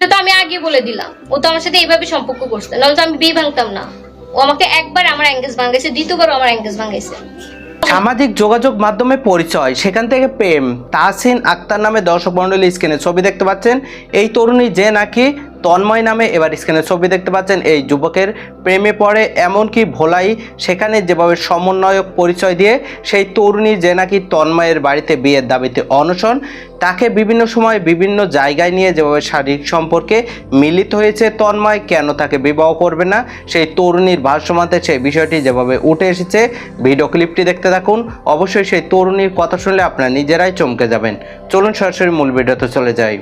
এটা তো আমি আগে বলে দিলাম। ও তো আমার সাথে এইভাবে সম্পর্ক করছে। নাহলে তো আমি বিয়ে ভাঙতাম না। ও আমাকে একবার আমার অ্যাঙ্গেজ ভাঙাইছে, দ্বিতীয়বার আমার অ্যাঙ্গেজ ভাঙাইছে। সামাজিক যোগাযোগ মাধ্যমে পরিচয়, সেখান থেকে প্রেম। তাহসিন আক্তার নামে দর্শক মন্ডলী স্ক্রিনে ছবি দেখতে পাচ্ছেন। এই তরুণী যে নাকি তন্ময় নামে এবার স্ক্রিনে ছবি দেখতে পাচ্ছেন এই যুবকের। প্রেমে পড়ে এমনকি ভোলাই, সেখানে যেভাবে সমন্বয়ক পরিচয় দিয়ে সেই তরুণী যে নাকি তন্ময়ের বাড়িতে বিয়ের দাবিতে অনশন, তাকে বিভিন্ন সময় বিভিন্ন জায়গায় নিয়ে যেভাবে শারীরিক সম্পর্কে মিলিত হয়েছে তন্ময়, কেন তাকে বিবাহ করবে না? সেই তরুণীর ভাষ্যমাতে সেই বিষয়টি যেভাবে উঠে এসেছে, ভিডিও ক্লিপটি দেখতে থাকুন। অবশ্যই সেই তরুণীর কথা শুনলে আপনারা নিজেরাই চমকে যাবেন। চলুন সরাসরি মূল ভিডিওতে চলে যাই।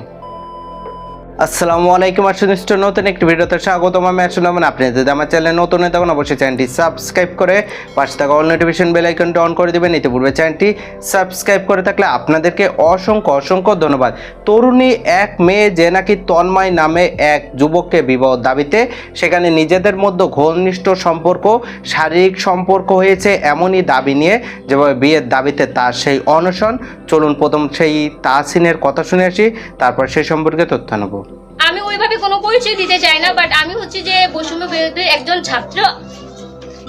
আসসালামু আলাইকুম আসুনিষ্ট নতুন একটি ভিডিওতে স্বাগতম। আমি আসলে মানে আপনি যদি আমার চ্যানেলে নতুন হয়ে তখন অবশ্যই চ্যানেলটি সাবস্ক্রাইব করে পাশে থাকা অল নোটিফিকেশন বেল আইকনটি অন করে দেবেন। ইতিপূর্বে চ্যানেলটি সাবস্ক্রাইব করে থাকলে আপনাদেরকে অসংখ্য অসংখ্য ধন্যবাদ। তরুণী এক মেয়ে যে নাকি তন্ময় নামে এক যুবককে বিবাহ দাবিতে, সেখানে নিজেদের মধ্যে ঘনিষ্ঠ সম্পর্ক, শারীরিক সম্পর্ক হয়েছে এমনই দাবি নিয়ে যেভাবে বিয়ের দাবিতে তার সেই অনশন। চলুন প্রথম সেই তাহসিনের কথা শুনে আসি, তারপর সেই সম্পর্কে তথ্য নেব। আমি ওইভাবে কোনো পরিচয় দিতে চাই না বাট আমি হচ্ছে যে বৈষম্য বিরোধী একজন ছাত্র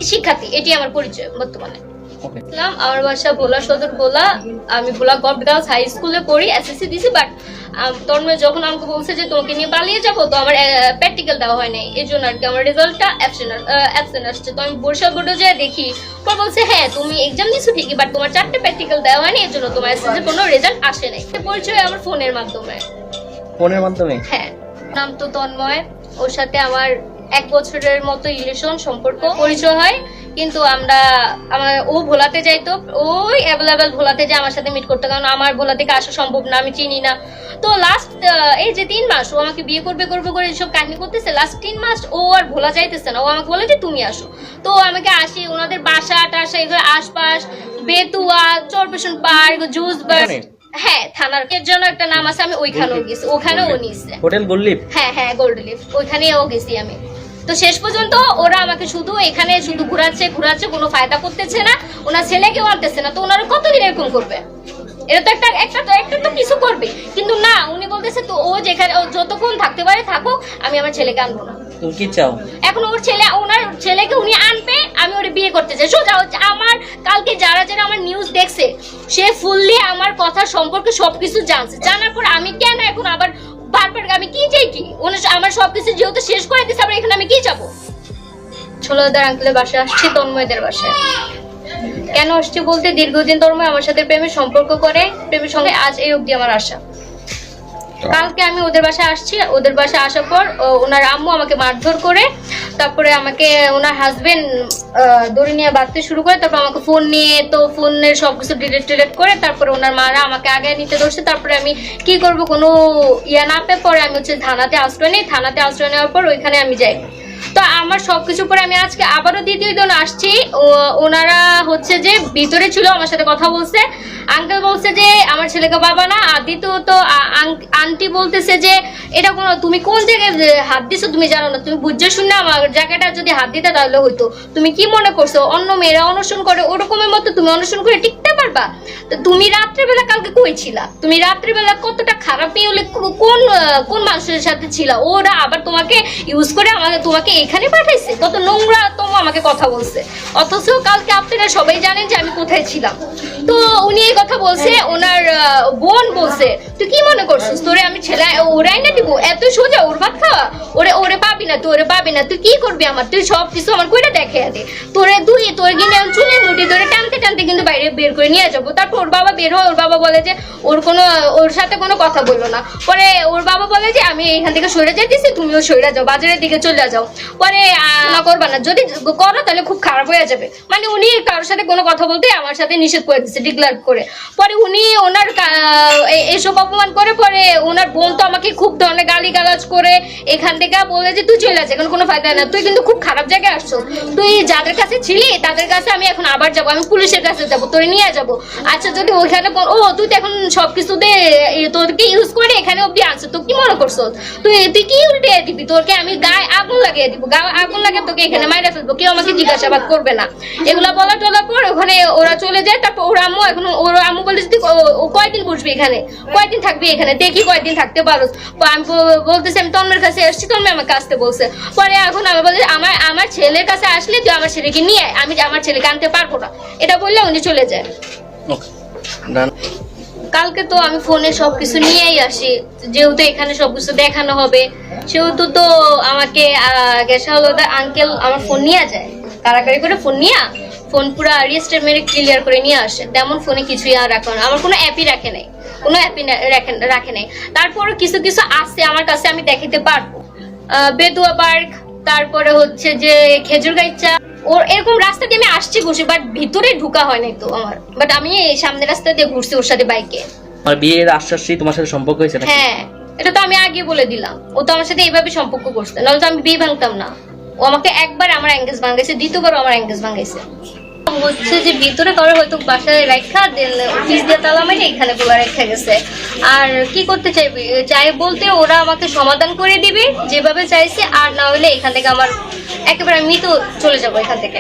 শিক্ষার্থী এটি আমার পরিচয় বর্তমানে। আমার বাসা ভোলা সদর ভোলা। আমি ভোলা গভ গার্লস হাই স্কুলে পড়ি এসএসসি দিছি বাট তন্ময় যখন আমাকে বলছে যে তোমাকে নিয়ে পালিয়ে যাব তো আমার প্র্যাকটিক্যাল দেওয়া হয় নাই। এই জন্য আর কি আমার রেজাল্টটা অ্যাবসেন্ট আসছে। তো আমি বর্ষা বোর্ডে যেয়ে দেখি। পর বলছে হ্যাঁ তুমি এক্সাম দিছো ঠিকই বাট তোমার চারটে প্র্যাকটিক্যাল দেওয়া হয়নি এর জন্য তোমার এসএসসি কোনো রেজাল্ট আসে নাই। পরিচয় আমার ফোনের মাধ্যমে। ফোনের মাধ্যমে? হ্যাঁ। নাম তো তন্ময়। ওর সাথে আমার এক বছরের মতো রিলেশন সম্পর্ক পরিচয় হয়। কিন্তু আমরা আমার ও ভোলাতে যাইতো। ওই অ্যাভেলেবেল ভোলাতে যে আমার সাথে মিট করতে কারণ আমার ভোলা থেকে আসা সম্ভব না আমি চিনি না। তো লাস্ট এই যে তিন মাস ও আমাকে বিয়ে করবে করবে করে এসব কাহিনী করতেছে লাস্ট তিন মাস ও আর ভোলা যাইতেছে না। ও আমাকে বলে যে তুমি আসো। তো আমাকে আসি ওনাদের বাসা টাসা এগুলো আশপাশ বেতুয়া চরপেশন পার্ক জুস এখানে? হ্যাঁ থানার এর জন্য একটা নাম আছে আমি ওইখানেও গেছি। ওখানেও হ্যাঁ হ্যাঁ গোল্ড লিফ ওইখানেও গেছি আমি। তো শেষ পর্যন্ত ওরা আমাকে শুধু এখানে শুধু ঘুরাচ্ছে ঘুরাচ্ছে কোনো ফায়দা করতেছে না। ওনার ছেলেকেও আনতেছে না। তো ওনারা কতদিন এরকম করবে? এটা তো একটা একটা তো একটা তো কিছু করবে। কিন্তু না উনি বলতেছে তো ও যেখানে ও যতক্ষণ থাকতে পারে থাকুক আমি আমার ছেলেকে আনব না। তুমি কি চাও? এখন ওর ছেলে ওনার ছেলেকে উনি আনবে আমি ওরে বিয়ে করতে চাই। সোজা হচ্ছে আমার কালকে যারা যারা আমার নিউজ দেখছে সে ফুললি আমার কথা সম্পর্কে সবকিছু জানছে। জানার পর আমি কেন এখন আবার বারবার আমি কি চাই কি? উনি আমার সবকিছু যেহেতু শেষ করে দিচ্ছে আবার এখানে আমি কি যাব ষোলোদার আঙ্কেলের বাসায় আসছি তন্ময়দের বাসায়। কেন আসছি বলতে দীর্ঘদিন তন্ময় আমার সাথে প্রেমের সম্পর্ক করে প্রেমের সঙ্গে আজ এই অবধি আমার আশা। কালকে আমি ওদের বাসায় আসছি। ওদের বাসায় আসার পর ওনার আম্মু আমাকে মারধর করে, তারপরে আমাকে ওনার হাজবেন্ড দড়ি নিয়ে বাঁধতে শুরু করে, তারপর আমাকে ফোন নিয়ে তো ফোনের সব কিছু ডিলেট টিলেট করে, তারপরে ওনার মারা আমাকে আগে নিতে ধরছে, তারপরে আমি কি করব কোনো ইয়া না পেয়ে পরে আমি হচ্ছে থানাতে আশ্রয় নিই। থানাতে আশ্রয় নেওয়ার পর ওইখানে আমি যাই। তো আমার সবকিছু পরে আমি আজকে আবারও দ্বিতীয় দিন আসছি। ওনারা হচ্ছে যে ভিতরে ছিল, আমার সাথে কথা বলছে। আঙ্কেল বলছে যে, আমার ছেলেকে বাবা না। আর দ্বিতীয়ত আন্টি বলতেছে যে, এটা কোনো, তুমি কোন জায়গায় হাত দিছো তুমি জানো না। তুমি বুঝছ শুনে আমার জায়গাটা যদি হাত দিতে তাহলে হইতো। তুমি কি মনে করছ? অন্য মেয়েরা অনশন করে, ওরকমের মতো তুমি অনশন করে টিকতে পারবা? তো তুমি রাত্রেবেলা কালকে কই ছিলা? তুমি রাত্রেবেলা কতটা খারাপ মেয়ে হলে কোন কোন মানুষের সাথে ছিলা? ওরা আবার তোমাকে ইউজ করে আমাকে তোমাকে এখানে পাঠাইছে? কত নোংরা তোম আমাকে কথা বলছে। অথচ কালকে আপনারা সবাই জানেন যে আমি কোথায় ছিলাম। তো উনি এই কথা বলছে, ওনার বোন বলছে, তুই কি মনে করছিস? তোরে আমি ছেলে ওরাই না দিব? এত সোজা ওর ভাত খাওয়া? না, তুই কি করবি আমার? তুই সব কিছু আমার কইরা দেখে দে। তোরে দুই, তোর গিনে চুলের মুঠি ধরে টানতে টানতে কিন্তু বাইরে বের করে নিয়ে যাব। তারপর ওর বাবা বের হয়, ওর বাবা বলে যে ওর কোনো, ওর সাথে কোনো কথা বলল না। পরে ওর বাবা বলে যে, আমি এখান থেকে সরে যাইতেছি, তুমিও সরে যাও, বাজারের দিকে চলে যাও। পরে না করবা না। যদি করো, তাহলে খুব খারাপ হয়ে যাবে। মানে উনি কারোর সাথে কোনো কথা বলতে আমার সাথে নিষেধ করে দিচ্ছে ডিক্লার করে। পরে উনি ওনার এসব অপমান করে, পরে ওনার বোন তো আমাকে খুব ধরনের গালি গালাজ করে, এখান থেকে বলে যে, তুই চলে যাচ্ছে এখন কোনো না। তুই কিন্তু খুব খারাপ জায়গায় আসছো। তুই যাদের কাছে ছিলি, তাদের কাছে আমি এখন আবার যাব, আমি পুলিশের কাছে যাব নিয়ে যাব। আচ্ছা যদি ওইখানে ও, তুই তো এখন তোদেরকে ইউজ করে এখানে অব্দি তো কি মনে করছ? তুই তুই কি দিবি? তোরকে আমি গায়ে আগুন লাগিয়ে গায়ে আগুন লাগিয়ে তোকে এখানে ফেলব। কেউ আমাকে জিজ্ঞাসাবাদ করবে না। এগুলা বলা পর ওখানে ওরা চলে যায়, তারপর ওর আম্মু এখন, ওর আম্মু বলে ও কয়দিন বসবি এখানে? কয়দিন থাকবি এখানে? দেখি কয়দিন থাকতে পারোস তো আমি বলতেছি, আমি তন্মের কাছে এসেছি তন্মে আমাকে আসতে বলছে। পরে এখন আমি বলি আমার আমার ছেলের কাছে আসলে তুই আমার ছেলেকে নিয়ে আয় আমি আমার ছেলেকে আনতে পারব না। এটা বললে উনি চলে যায়। কালকে তো আমি ফোনে সবকিছু নিয়েই আসি যেহেতু এখানে সবকিছু দেখানো হবে সেহেতু তো আমাকে গেসা হলো আঙ্কেল আমার ফোন নিয়ে যায়। কারাকারি করে ফোন নিয়ে ফোন পুরো রেজিস্টার মেরে ক্লিয়ার করে নিয়ে আসে। তেমন ফোনে কিছুই আর রাখে না। আমার কোনো অ্যাপই রাখে নাই। কোনো অ্যাপই রাখে রাখে নাই। তারপরে কিছু কিছু আছে আমার কাছে আমি দেখাতে পারব। বেদুয়া পার্ক তারপরে হচ্ছে যে খেজুর গাইচা ওর এরকম রাস্তা দিয়ে আমি আসছি ঘুষি বাট ভিতরে ঢুকা হয় নাই তো আমার। বাট আমি এই সামনের রাস্তা দিয়ে ঘুরছি ওর সাথে বাইকে আমার বিয়ের আশ্বাসই তোমার সাথে সম্পর্ক হয়েছে নাকি? হ্যাঁ এটা তো আমি আগে বলে দিলাম। ও তো আমার সাথে এইভাবে সম্পর্ক করছে নাহলে তো আমি বিয়ে ভাঙতাম না। ও আমাকে একবার আমার অ্যাঙ্গেজ ভাঙাইছে দ্বিতীয়বার আমার অ্যাঙ্গেজ ভাঙাইছে। হচ্ছে যে ভিতরে করে হয়তো বাসায় রেখা দেন অফিস দিয়ে তালা মেরে এখানে গুলো রেখা গেছে। আর কি করতে চাইবে? চাই বলতে ওরা আমাকে সমাধান করে দিবে যেভাবে চাইছে আর না হলে এখান থেকে আমার একেবারে আমি মৃত্যু চলে যাব এখান থেকে।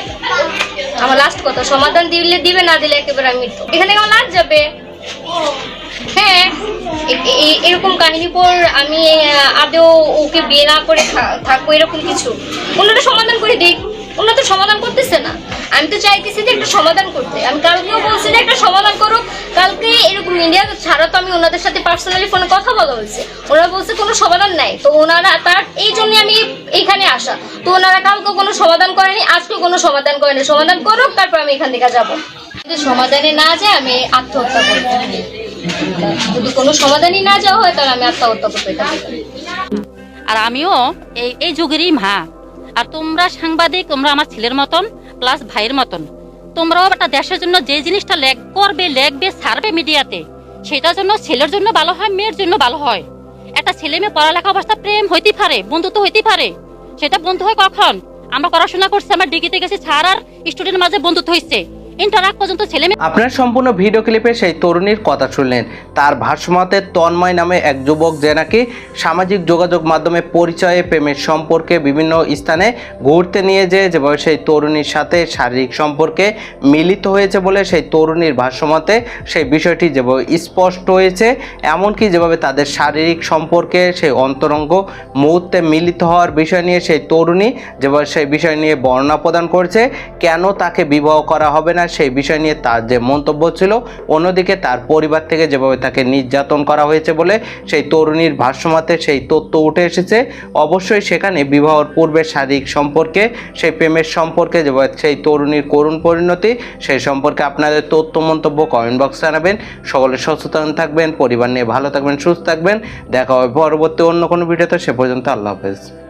আমার লাস্ট কথা সমাধান দিলে দিবে না দিলে একেবারে আমি এখান আমার লাস্ট যাবে। হ্যাঁ এরকম কাহিনী পর আমি আহ, আদৌ ওকে বিয়ে না করে থাকব এরকম কিছু। ওনারা সমাধান করে দিক। ওনারা তো সমাধান করতেছে না। আমি তো চাইতেছি যে একটা সমাধান করতে। আমি কালকেও বলছি যে একটা সমাধান করুক। কালকে এরকম মিডিয়া ছাড়া তো আমি ওনাদের সাথে পার্সোনালি ফোনে কথা বলা হয়েছে। ওনারা বলছে কোনো সমাধান নাই। তো ওনারা তার, এই জন্য আমি এইখানে আসা। তো ওনারা কালকে কোনো সমাধান করেনি আজকে কোনো সমাধান করেনি সমাধান করুক, তারপর আমি এখান থেকে যাব। যদি সমাধানে না যায়, আমি আত্মহত্যা করব। যদি কোনো সমাধানই না যাওয়া হয়, তাহলে আমি আত্মহত্যা করতে আর আমিও এই এই যুগেরই মা। আর তোমরা সাংবাদিক, তোমরা আমার ছেলের মতন প্লাস ভাইয়ের মতন, তোমরাও একটা দেশের জন্য যে জিনিসটা লেখ করবে, লেখবে, ছাড়বে মিডিয়াতে, সেটার জন্য ছেলের জন্য ভালো হয়, মেয়ের জন্য ভালো হয়। একটা ছেলে মেয়ে পড়ালেখা অবস্থা প্রেম হইতে পারে, বন্ধুত্ব হইতে পারে, সেটা বন্ধু হয় কখন? আমরা পড়াশোনা করছি, আমার ডিগ্রিতে গেছি ছাড় আর স্টুডেন্ট মাঝে বন্ধুত্ব হয়েছে পর্যন্ত আপনার সম্পূর্ণ ভিডিও ক্লিপে সেই তরুণীর কথা শুনলেন। তার ভাষ্যমতে, তন্ময় নামে এক যুবক যে নাকি সামাজিক যোগাযোগ মাধ্যমে পরিচয়ে, প্রেমের সম্পর্কে বিভিন্ন স্থানে ঘুরতে নিয়ে যেয়ে যেভাবে সেই তরুণীর সাথে শারীরিক সম্পর্কে মিলিত হয়েছে বলে সেই তরুণীর ভাষ্যমতে সেই বিষয়টি যেভাবে স্পষ্ট হয়েছে, এমনকি যেভাবে তাদের শারীরিক সম্পর্কে সেই অন্তরঙ্গ মুহূর্তে মিলিত হওয়ার বিষয় নিয়ে সেই তরুণী যেভাবে সেই বিষয় নিয়ে বর্ণনা প্রদান করছে, কেন তাকে বিবাহ করা হবে না সেই বিষয় নিয়ে তার যে মন্তব্য ছিল, অন্যদিকে তার পরিবার থেকে যেভাবে তাকে নির্যাতন করা হয়েছে বলে সেই তরুণীর ভাষ্যমতে সেই তথ্য উঠে এসেছে, অবশ্যই সেখানে বিবাহর পূর্বে শারীরিক সম্পর্কে, সেই প্রেমের সম্পর্কে যেভাবে সেই তরুণীর করুণ পরিণতি, সেই সম্পর্কে আপনাদের তথ্য মন্তব্য কমেন্ট বক্সে জানাবেন। সকলে সচেতন থাকবেন, পরিবার নিয়ে ভালো থাকবেন, সুস্থ থাকবেন। দেখা হবে পরবর্তী অন্য কোনো ভিডিওতে, সে পর্যন্ত আল্লাহ হাফেজ।